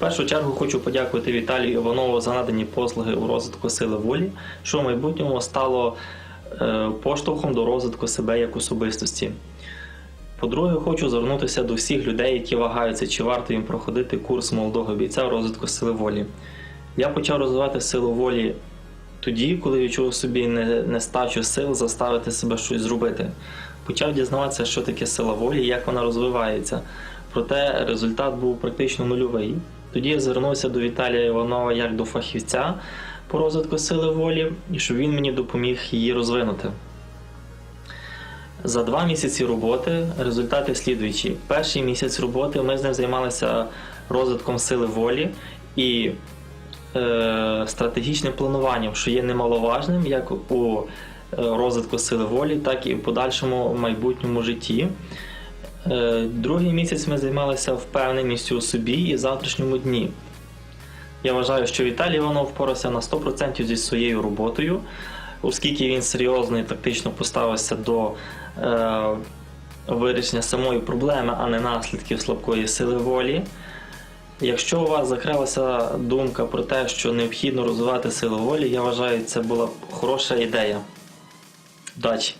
першу чергу хочу подякувати Віталію Іванову за надані послуги у розвитку сили волі, що в майбутньому стало е, поштовхом до розвитку себе як особистості. По-друге, хочу звернутися до всіх людей, які вагаються, чи варто їм проходити курс молодого бійця у розвитку сили волі. Я почав розвивати силу волі тоді, коли відчув собі не- нестачу сил заставити себе щось зробити. Почав дізнаватися, що таке сила волі і як вона розвивається. Проте результат був практично нульовий. Тоді я звернувся до Віталія Іванова як до фахівця по розвитку сили волі, і щоб він мені допоміг її розвинути. За два місяці роботи результати слідуючі. Перший місяць роботи ми з ним займалися розвитком сили волі і е, стратегічним плануванням, що є немаловажним як у е, розвитку сили волі, так і в подальшому майбутньому житті. Е, другий місяць ми займалися впевненістю у собі і завтрашньому дні. Я вважаю, що Віталій Іванов впорався на 100% зі своєю роботою, оскільки він серйозно і тактично поставився до е, вирішення самої проблеми, а не наслідків слабкої сили волі. Якщо у вас закрилася думка про те, що необхідно розвивати силу волі, я вважаю, це була хороша ідея. Удачі!